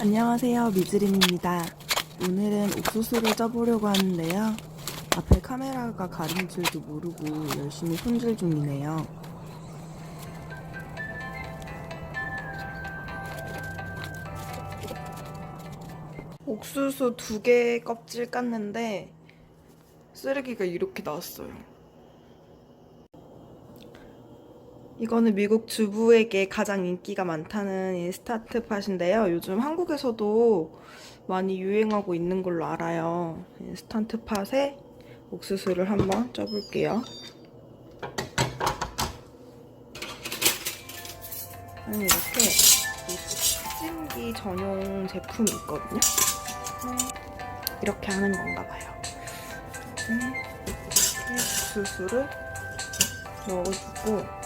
안녕하세요 미즈린입니다. 오늘은 옥수수를 쪄보려고 하는데요. 앞에 카메라가 가린 줄도 모르고 열심히 손질 중이네요. 옥수수 두 개 껍질 깠는데 쓰레기가 이렇게 나왔어요 이거는 미국 주부에게 가장 인기가 많다는 인스타트 팟인데요. 요즘 한국에서도 많이 유행하고 있는 걸로 알아요. 인스턴트 팟에 옥수수를 한번 쪄볼게요. 이렇게 이 찜기 전용 제품이 있거든요. 음, 이렇게 하는 건가 봐요. 옥수수를 넣어주고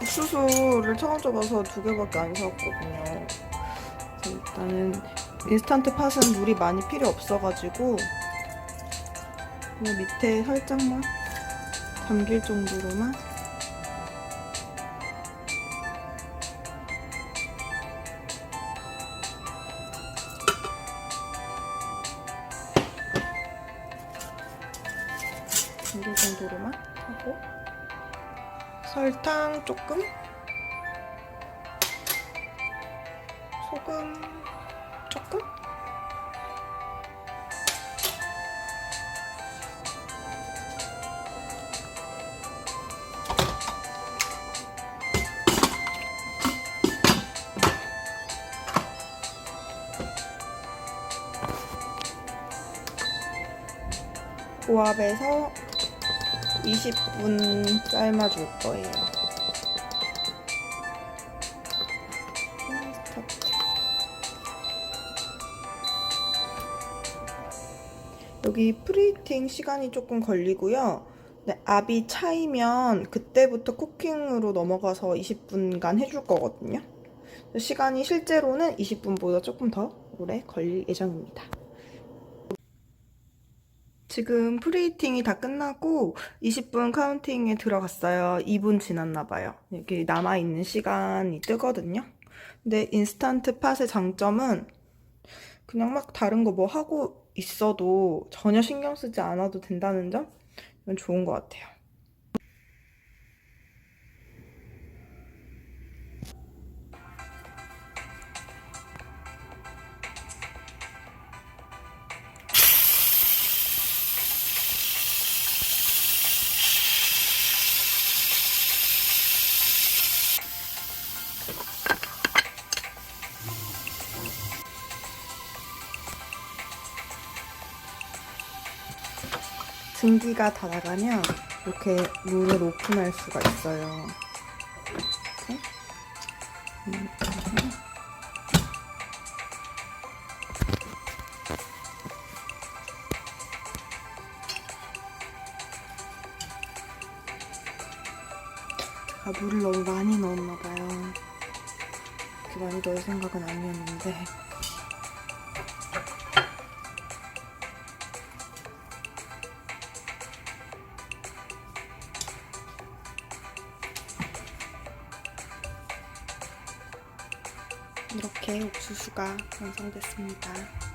옥수수를 처음 쪄봐서 두 개밖에 안 사왔거든요. 일단은 인스턴트 팥은 물이 많이 필요 없어가지고 그냥 밑에 살짝만 담길 정도로만 담길 정도로만 하고 설탕 조금? 소금 조금? 고압에서 20분 삶아줄 거예요. 여기 프리팅 시간이 조금 걸리고요. 네, 압이 차이면 그때부터 쿠킹으로 넘어가서 20분간 해줄 거거든요. 시간이 실제로는 20분보다 조금 더 오래 걸릴 예정입니다. 지금 프리히팅이 다 끝나고 20분 카운팅에 들어갔어요. 2분 지났나 봐요. 여기 남아있는 시간이 뜨거든요. 근데 인스턴트 팟의 장점은 그냥 막 다른 거 뭐 하고 있어도 전혀 신경 쓰지 않아도 된다는 점? 이건 좋은 것 같아요. 증기가 다 나가면 이렇게 문을 오픈할 수가 있어요. 이렇게. 음, 제가 물을 너무 많이 넣었나 봐요. 그렇게 많이 넣을 생각은 아니었는데. 이렇게 옥수수가 완성됐습니다.